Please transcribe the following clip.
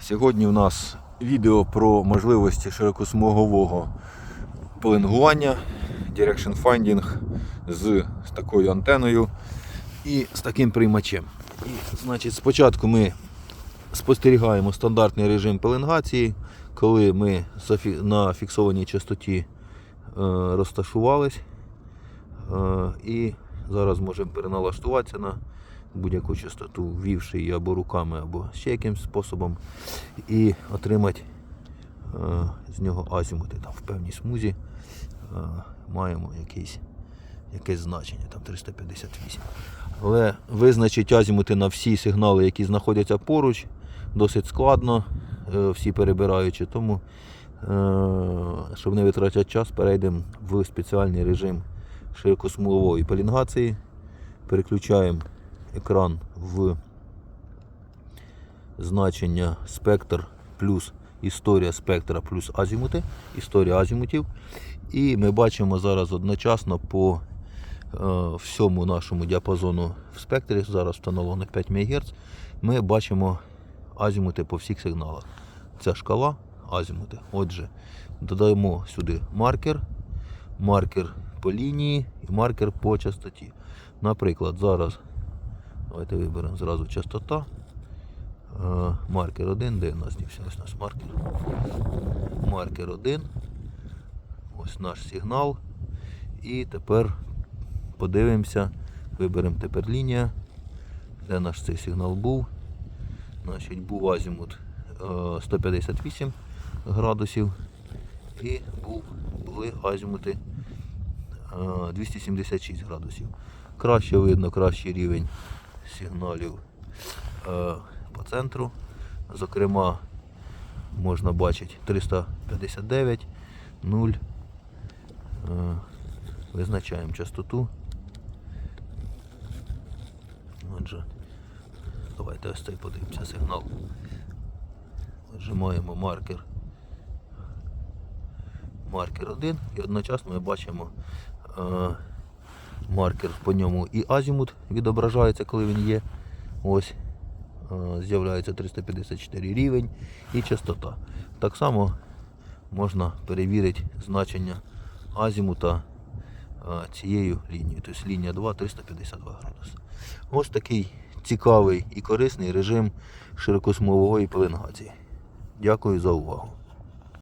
Сьогодні у нас відео про можливості широкосмугового пеленгування, Direction Finding з, такою антеною і з таким приймачем. І, значить, спочатку ми спостерігаємо стандартний режим пеленгації, коли ми на фіксованій частоті е, розташувались. Е, і зараз можемо переналаштуватися на будь-яку частоту, ввівши її або руками, або ще якимсь способом, і отримати е, з нього азімути там в певній смузі. Е, маємо якийсь, якесь значення, там 358. Але визначити азімути на всі сигнали, які знаходяться поруч, досить складно, е, всі перебираючи. Тому, е, щоб не витрачати час, перейдемо в спеціальний режим широкосмугової пелінгації. Переключаємо екран в значення спектр плюс історія спектра плюс азімути, історія азімутів. І ми бачимо зараз одночасно по е, всьому нашому діапазону в спектрі, зараз встановлено 5 МГц, ми бачимо азімути по всіх сигналах. Ця шкала азімути. Отже, додаємо сюди маркер, маркер по лінії і маркер по частоті. Наприклад, зараз давайте виберемо зразу частота. Е, Маркер 1, де у нас дівся? Ось у нас маркер. Маркер 1. Ось наш сигнал. І тепер подивимося, виберемо тепер лінія, де наш цей сигнал був. Значить, був азімут е, 158 градусів і був, були азімути е, 276 градусів. Краще видно, кращий рівень сигналів е, по центру. Зокрема, можна бачити 359, 0. Е, Визначаємо частоту. Отже, давайте ось цей подивимося сигнал. Отже, маємо маркер. Маркер 1 і одночасно ми бачимо е, маркер по ньому і азімут відображається, коли він є. Ось е, з'являється 354 рівень і частота. Так само можна перевірити значення азімута е, цією лінією. Тобто лінія 2 352 градуси. Ось такий цікавий і корисний режим широкосмугової пеленгації. Дякую за увагу.